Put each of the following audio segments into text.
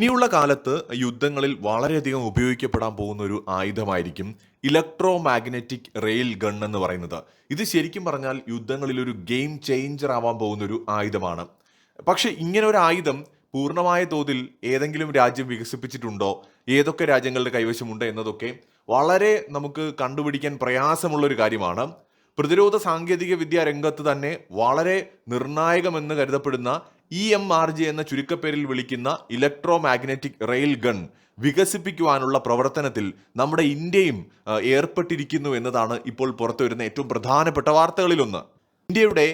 ഇനിയുള്ള കാലത്ത് യുദ്ധങ്ങളിൽ വളരെയധികം ഉപയോഗിക്കപ്പെടാൻ പോകുന്ന ഒരു ആയുധമായിരിക്കും ഇലക്ട്രോ മാഗ്നറ്റിക് റെയിൽ ഗൺ എന്ന് പറയുന്നത്. ഇത് ശരിക്കും പറഞ്ഞാൽ യുദ്ധങ്ങളിൽ ഒരു ഗെയിം ചേഞ്ചർ ആവാൻ പോകുന്ന ഒരു ആയുധമാണ്. പക്ഷെ ഇങ്ങനെ ഒരു ആയുധം പൂർണമായ തോതിൽ ഏതെങ്കിലും രാജ്യം വികസിപ്പിച്ചിട്ടുണ്ടോ? ഏതൊക്കെ രാജ്യങ്ങളുടെ കൈവശമുണ്ട് എന്നതൊക്കെ വളരെ നമുക്ക് കണ്ടുപിടിക്കാൻ പ്രയാസമുള്ള ഒരു കാര്യമാണ്. പ്രതിരോധ സാങ്കേതിക വിദ്യ രംഗത്ത് തന്നെ വളരെ നിർണായകമെന്ന് കരുതപ്പെടുന്ന ഇ എം ആർ ജെ എന്ന ചുരുക്കപ്പേരിൽ വിളിക്കുന്ന ഇലക്ട്രോ മാഗ്നറ്റിക് റെയിൽ ഗൺ വികസിപ്പിക്കുവാനുള്ള പ്രവർത്തനത്തിൽ നമ്മുടെ ഇന്ത്യയും ഏർപ്പെട്ടിരിക്കുന്നു എന്നതാണ് ഇപ്പോൾ പുറത്തുവരുന്ന ഏറ്റവും പ്രധാനപ്പെട്ട വാർത്തകളിലൊന്ന്. ഇന്ത്യയുടെ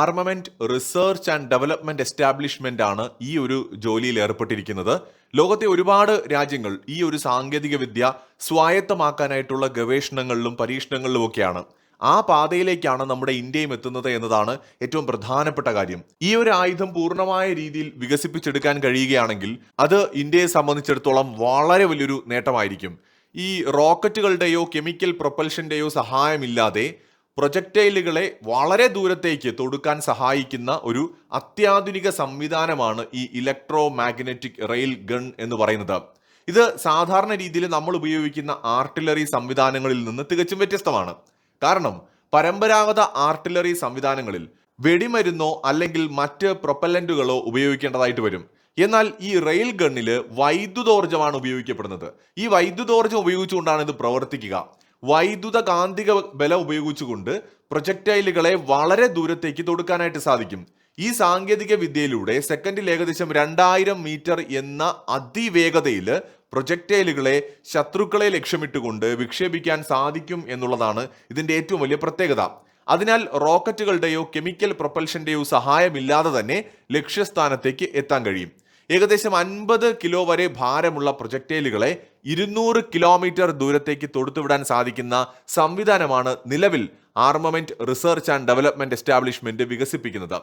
armament research and development establishment ആണ് ഈ ഒരു ജോലിയിൽ ഏർപ്പെട്ടിരിക്കുന്നത്. ലോകത്തെ ഒരുപാട് രാജ്യങ്ങൾ ഈ ഒരു സാങ്കേതിക വിദ്യ സ്വായത്തമാക്കാനായിട്ടുള്ള ഗവേഷണങ്ങളിലും പരീക്ഷണങ്ങളിലും ഒക്കെയാണ്. ആ പാതയിലേക്കാണ് നമ്മുടെ ഇന്ത്യയും എത്തുന്നത് എന്നതാണ് ഏറ്റവും പ്രധാനപ്പെട്ട കാര്യം. ഈ ഒരു ആയുധം പൂർണമായ രീതിയിൽ വികസിപ്പിച്ചെടുക്കാൻ കഴിയുകയാണെങ്കിൽ അത് ഇന്ത്യയെ സംബന്ധിച്ചിടത്തോളം വളരെ വലിയൊരു നേട്ടമായിരിക്കും. ഈ റോക്കറ്റുകളുടെയോ കെമിക്കൽ പ്രൊപ്പൽഷന്റെയോ സഹായമില്ലാതെ പ്രൊജക്ടൈലുകളെ വളരെ ദൂരത്തേക്ക് തൊടുക്കാൻ സഹായിക്കുന്ന ഒരു അത്യാധുനിക സംവിധാനമാണ് ഈ ഇലക്ട്രോ മാഗ്നറ്റിക് റെയിൽ ഗൺ എന്ന് പറയുന്നത്. ഇത് സാധാരണ രീതിയിൽ നമ്മൾ ഉപയോഗിക്കുന്ന ആർട്ടിലറി സംവിധാനങ്ങളിൽ നിന്ന് തികച്ചും വ്യത്യസ്തമാണ്. കാരണം പരമ്പരാഗത ആർട്ടിലറി സംവിധാനങ്ങളിൽ വെടിമരുന്നോ അല്ലെങ്കിൽ മറ്റ് പ്രൊപ്പല്ലന്റുകളോ ഉപയോഗിക്കേണ്ടതായിട്ട് വരും. എന്നാൽ ഈ റെയിൽ ഗണ്ണിൽ വൈദ്യുതോർജമാണ് ഉപയോഗിക്കപ്പെടുന്നത്. ഈ വൈദ്യുതോർജം ഉപയോഗിച്ചുകൊണ്ടാണ് ഇത് പ്രവർത്തിക്കുക. വൈദ്യുത കാന്തിക ബലം ഉപയോഗിച്ചുകൊണ്ട് പ്രൊജക്ടൈലുകളെ വളരെ ദൂരത്തേക്ക് തൊടുക്കാനായിട്ട് സാധിക്കും. ഈ സാങ്കേതിക വിദ്യയിലൂടെ സെക്കൻഡിൽ ഏകദേശം രണ്ടായിരം മീറ്റർ എന്ന അതിവേഗതയിൽ പ്രൊജക്ടൈലുകളെ ശത്രുക്കളെ ലക്ഷ്യമിട്ടുകൊണ്ട് വിക്ഷേപിക്കാൻ സാധിക്കും എന്നുള്ളതാണ് ഇതിന്റെ ഏറ്റവും വലിയ പ്രത്യേകത. അതിനാൽ റോക്കറ്റുകളുടെയോ കെമിക്കൽ പ്രൊപ്പൽഷന്റെയോ സഹായമില്ലാതെ തന്നെ ലക്ഷ്യസ്ഥാനത്തേക്ക് എത്താൻ കഴിയും. ഏകദേശം അൻപത് കിലോ വരെ ഭാരമുള്ള പ്രൊജക്റ്റൈലുകളെ ഇരുന്നൂറ് കിലോമീറ്റർ ദൂരത്തേക്ക് തൊടുത്തുവിടാൻ സാധിക്കുന്ന സംവിധാനമാണ് നിലവിൽ armament research and development establishment വികസിപ്പിക്കുന്നത്.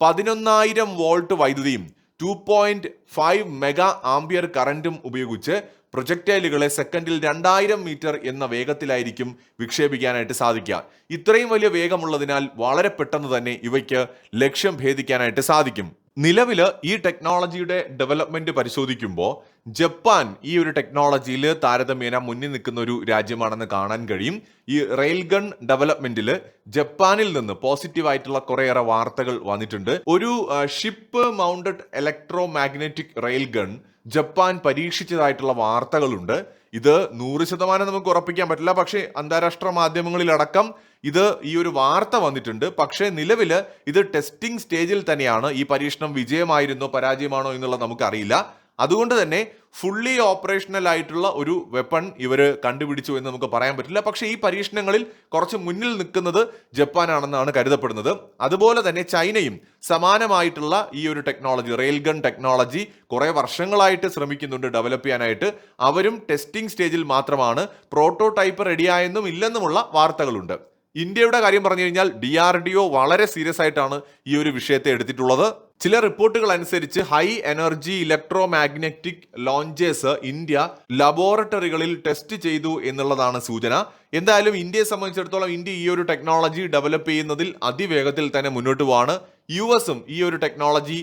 പതിനൊന്നായിരം വോൾട്ട് വൈദ്യുതിയും two point five mega ampere കറന്റും ഉപയോഗിച്ച് പ്രൊജക്ടൈലുകളെ സെക്കൻഡിൽ രണ്ടായിരം മീറ്റർ എന്ന വേഗത്തിലായിരിക്കും വിക്ഷേപിക്കാനായിട്ട് സാധിക്കുക. ഇത്രയും വലിയ വേഗമുള്ളതിനാൽ വളരെ പെട്ടെന്ന് തന്നെ ഇവയ്ക്ക് ലക്ഷ്യം ഭേദിക്കാനായിട്ട് സാധിക്കും. നിലവിൽ ഈ ടെക്നോളജിയുടെ ഡെവലപ്മെന്റ് പരിശോധിക്കുമ്പോൾ ജപ്പാൻ ഈ ഒരു ടെക്നോളജിയിൽ താരതമ്യേന മുന്നിൽ നിൽക്കുന്ന ഒരു രാജ്യമാണെന്ന് കാണാൻ കഴിയും. ഈ റെയിൽ ഗൺ ഡെവലപ്മെന്റിൽ ജപ്പാനിൽ നിന്ന് പോസിറ്റീവ് ആയിട്ടുള്ള കുറേയേറെ വാർത്തകൾ വന്നിട്ടുണ്ട്. ഒരു ship mounted electromagnetic rail gun Japan പരീക്ഷിച്ചതായിട്ടുള്ള വാർത്തകളുണ്ട്. ഇത് നൂറ് ശതമാനം നമുക്ക് ഉറപ്പിക്കാൻ പറ്റില്ല. പക്ഷേ അന്താരാഷ്ട്ര മാധ്യമങ്ങളിലടക്കം ഇത് ഈ ഒരു വാർത്ത വന്നിട്ടുണ്ട്. പക്ഷേ നിലവിൽ ഇത് ടെസ്റ്റിംഗ് സ്റ്റേജിൽ തന്നെയാണ് ഈ പരീക്ഷണം വിജയമായിരുന്നോ പരാജയമാണോ എന്നുള്ളത് നമുക്കറിയില്ല. അതുകൊണ്ട് തന്നെ ഫുള്ളി ഓപ്പറേഷണൽ ആയിട്ടുള്ള ഒരു വെപ്പൺ ഇവർ കണ്ടുപിടിച്ചു എന്ന് നമുക്ക് പറയാൻ പറ്റില്ല. പക്ഷേ ഈ പരീക്ഷണങ്ങളിൽ കുറച്ച് മുന്നിൽ നിൽക്കുന്നത് ജപ്പാനാണെന്നാണ് കരുതപ്പെടുന്നത്. അതുപോലെ തന്നെ ചൈനയും സമാനമായിട്ടുള്ള ഈ ഒരു ടെക്നോളജി റെയിൽ ഗൺ ടെക്നോളജി കുറേ വർഷങ്ങളായിട്ട് ശ്രമിക്കുന്നുണ്ട് ഡെവലപ്പ് ചെയ്യാനായിട്ട്. അവരും ടെസ്റ്റിംഗ് സ്റ്റേജിൽ മാത്രമാണ് പ്രോട്ടോടൈപ്പ് റെഡിയായെന്നും ഇല്ലെന്നുമുള്ള വാർത്തകളുണ്ട്. ഇന്ത്യയുടെ കാര്യം പറഞ്ഞു കഴിഞ്ഞാൽ ഡി ആർ ഡി ഒ വളരെ സീരിയസ് ആയിട്ടാണ് ഈ ഒരു വിഷയത്തെ എടുത്തിട്ടുള്ളത്. ചില റിപ്പോർട്ടുകൾ അനുസരിച്ച് high energy electromagnetic launchers India ലബോറട്ടറികളിൽ test ചെയ്തു എന്നുള്ളതാണ് സൂചന. എന്തായാലും ഇന്ത്യയെ സംബന്ധിച്ചിടത്തോളം ഇന്ത്യ ഈ ഒരു ടെക്നോളജി ഡെവലപ്പ് ചെയ്യുന്നതിൽ അതിവേഗത്തിൽ തന്നെ മുന്നോട്ട് പോവാണ്. യു എസും ഈ ഒരു ടെക്നോളജി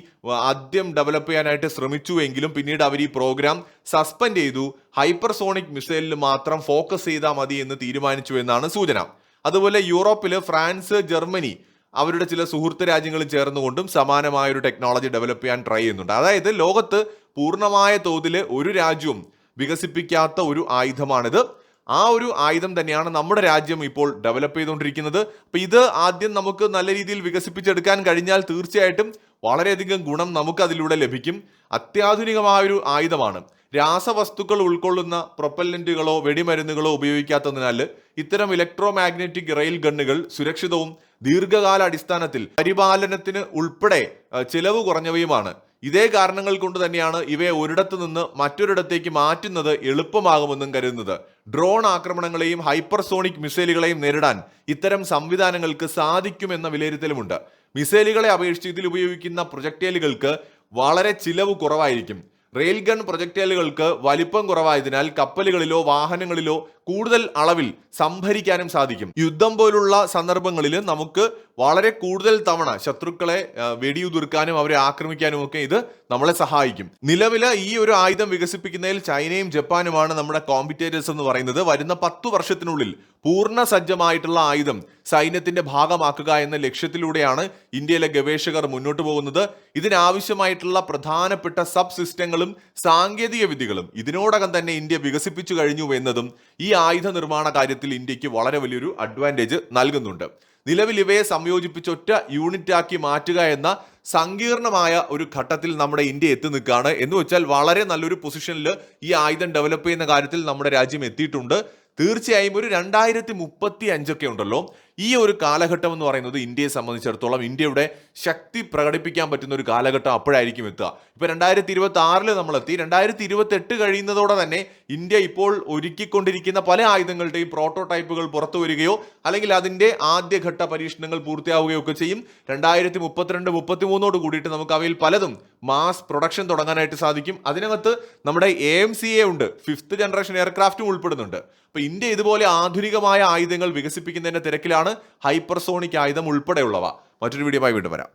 ആദ്യം ഡെവലപ്പ് ചെയ്യാനായിട്ട് ശ്രമിച്ചു എങ്കിലും പിന്നീട് അവർ ഈ പ്രോഗ്രാം സസ്പെൻഡ് ചെയ്തു. ഹൈപ്പർസോണിക് മിസൈലിൽ മാത്രം ഫോക്കസ് ചെയ്താൽ മതി എന്ന് തീരുമാനിച്ചു എന്നാണ് സൂചന. അതുപോലെ യൂറോപ്പിൽ ഫ്രാൻസ് ജർമ്മനി അവരുടെ ചില സുഹൃത്ത് രാജ്യങ്ങൾ ചേർന്നുകൊണ്ടും സമാനമായ ഒരു ടെക്നോളജി ഡെവലപ്പ് ചെയ്യാൻ ട്രൈ ചെയ്യുന്നുണ്ട്. അതായത് ലോകത്ത് പൂർണമായ തോതിൽ ഒരു രാജ്യവും വികസിപ്പിക്കാത്ത ഒരു ആയുധമാണിത്. ആ ഒരു ആയുധം തന്നെയാണ് നമ്മുടെ രാജ്യം ഇപ്പോൾ ഡെവലപ്പ് ചെയ്തുകൊണ്ടിരിക്കുന്നത്. അപ്പൊ ഇത് ആദ്യം നമുക്ക് നല്ല രീതിയിൽ വികസിപ്പിച്ചെടുക്കാൻ കഴിഞ്ഞാൽ തീർച്ചയായിട്ടും വളരെയധികം ഗുണം നമുക്ക് അതിലൂടെ ലഭിക്കും. അത്യാധുനികമായൊരു ആയുധമാണ്. രാസവസ്തുക്കൾ ഉൾക്കൊള്ളുന്ന പ്രൊപ്പല്ലന്റുകളോ വെടിമരുന്നുകളോ ഉപയോഗിക്കാത്തതിനാൽ ഇത്തരം ഇലക്ട്രോ മാഗ്നറ്റിക് റെയിൽ ഗണ്ണുകൾ സുരക്ഷിതവും ദീർഘകാല അടിസ്ഥാനത്തിൽ പരിപാലനത്തിന് ഉൾപ്പെടെ ചിലവ് കുറഞ്ഞവയുമാണ്. ഇതേ കാരണങ്ങൾ കൊണ്ട് തന്നെയാണ് ഇവയെ ഒരിടത്തു നിന്ന് മറ്റൊരിടത്തേക്ക് മാറ്റുന്നത് എളുപ്പമാകുമെന്നും കരുതുന്നത്. ഡ്രോൺ ആക്രമണങ്ങളെയും ഹൈപ്പർസോണിക് മിസൈലുകളെയും നേരിടാൻ ഇത്തരം സംവിധാനങ്ങൾക്ക് സാധിക്കുമെന്ന വിലയിരുത്തലുമുണ്ട്. മിസൈലുകളെ അപേക്ഷിച്ച് ഇതിൽ ഉപയോഗിക്കുന്ന പ്രൊജക്ടൈലുകൾക്ക് വളരെ ചിലവ് കുറവായിരിക്കും. റെയിൽ ഗൺ പ്രൊജക്ടൈലുകൾക്ക് വലിപ്പം കുറവായതിനാൽ കപ്പലുകളിലോ വാഹനങ്ങളിലോ കൂടുതൽ അളവിൽ സംഭരിക്കാനും സാധിക്കും. യുദ്ധം പോലുള്ള സന്ദർഭങ്ങളിൽ നമുക്ക് വളരെ കൂടുതൽ തവണ ശത്രുക്കളെ വെടിയുതിർക്കാനും അവരെ ആക്രമിക്കാനും ഒക്കെ ഇത് നമ്മളെ സഹായിക്കും. നിലവിലെ ഈ ഒരു ആയുധം വികസിപ്പിക്കുന്നതിൽ ചൈനയും ജപ്പാനുമാണ് നമ്മുടെ കോമ്പിറ്റേറ്റേഴ്സ് എന്ന് പറയുന്നത്. വരുന്ന പത്തു വർഷത്തിനുള്ളിൽ പൂർണ സജ്ജമായിട്ടുള്ള ആയുധം സൈന്യത്തിന്റെ ഭാഗമാക്കുക എന്ന ലക്ഷ്യത്തിലൂടെയാണ് ഇന്ത്യയിലെ ഗവേഷകർ മുന്നോട്ട് പോകുന്നത്. ഇതിനാവശ്യമായിട്ടുള്ള പ്രധാനപ്പെട്ട സബ് സിസ്റ്റങ്ങളും സാങ്കേതിക വിദ്യകളും ഇതിനോടകം തന്നെ ഇന്ത്യ വികസിപ്പിച്ചു കഴിഞ്ഞു എന്നതും ഈ ആയുധ നിർമ്മാണ കാര്യത്തിൽ ഇന്ത്യയ്ക്ക് വളരെ വലിയൊരു അഡ്വാന്റേജ് നൽകുന്നുണ്ട്. നിലവിൽ ഇവയെ സംയോജിപ്പിച്ച് ഒറ്റ യൂണിറ്റാക്കി മാറ്റുക എന്ന സങ്കീർണമായ ഒരു ഘട്ടത്തിൽ നമ്മുടെ ഇന്ത്യ എത്തി നിൽക്കുകയാണ്. എന്ന് വെച്ചാൽ വളരെ നല്ലൊരു പൊസിഷനിൽ ഈ ആയുധം ഡെവലപ്പ് ചെയ്യുന്ന കാര്യത്തിൽ നമ്മുടെ രാജ്യം എത്തിയിട്ടുണ്ട്. തീർച്ചയായും ഒരു രണ്ടായിരത്തി മുപ്പത്തി അഞ്ചൊക്കെ ഉണ്ടല്ലോ. ഈ ഒരു കാലഘട്ടം എന്ന് പറയുന്നത് ഇന്ത്യയെ സംബന്ധിച്ചിടത്തോളം ഇന്ത്യയുടെ ശക്തി പ്രകടിപ്പിക്കാൻ പറ്റുന്ന ഒരു കാലഘട്ടം അപ്പോഴായിരിക്കും എത്തുക. ഇപ്പൊ രണ്ടായിരത്തി ഇരുപത്തി ആറിൽ നമ്മൾ എത്തി രണ്ടായിരത്തി ഇരുപത്തി എട്ട് കഴിയുന്നതോടെ തന്നെ ഇന്ത്യ ഇപ്പോൾ ഒരുക്കിക്കൊണ്ടിരിക്കുന്ന പല ആയുധങ്ങളുടെയും പ്രോട്ടോടൈപ്പുകൾ പുറത്തു വരികയോ അല്ലെങ്കിൽ അതിന്റെ ആദ്യഘട്ട പരീക്ഷണങ്ങൾ പൂർത്തിയാവുകയോ ഒക്കെ ചെയ്യും. രണ്ടായിരത്തി മുപ്പത്തിരണ്ട് മുപ്പത്തി മൂന്നോട് കൂടിയിട്ട് നമുക്ക് അവയിൽ പലതും മാസ് പ്രൊഡക്ഷൻ തുടങ്ങാനായിട്ട് സാധിക്കും. അതിനകത്ത് നമ്മുടെ എ എം സി എ ഉണ്ട്. ഫിഫ്ത്ത് ജനറേഷൻ എയർക്രാഫ്റ്റും ഉൾപ്പെടുന്നുണ്ട്. അപ്പോൾ ഇന്ത്യ ഇതുപോലെ ആധുനികമായ ആയുധങ്ങൾ വികസിപ്പിക്കുന്നതിന്റെ തിരക്കിലാണ് ഹൈപ്പർസോണിക് ആയുധം ഉൾപ്പെടെയുള്ളവ. മറ്റൊരു വീഡിയോയുമായി വീണ്ടും വരാം.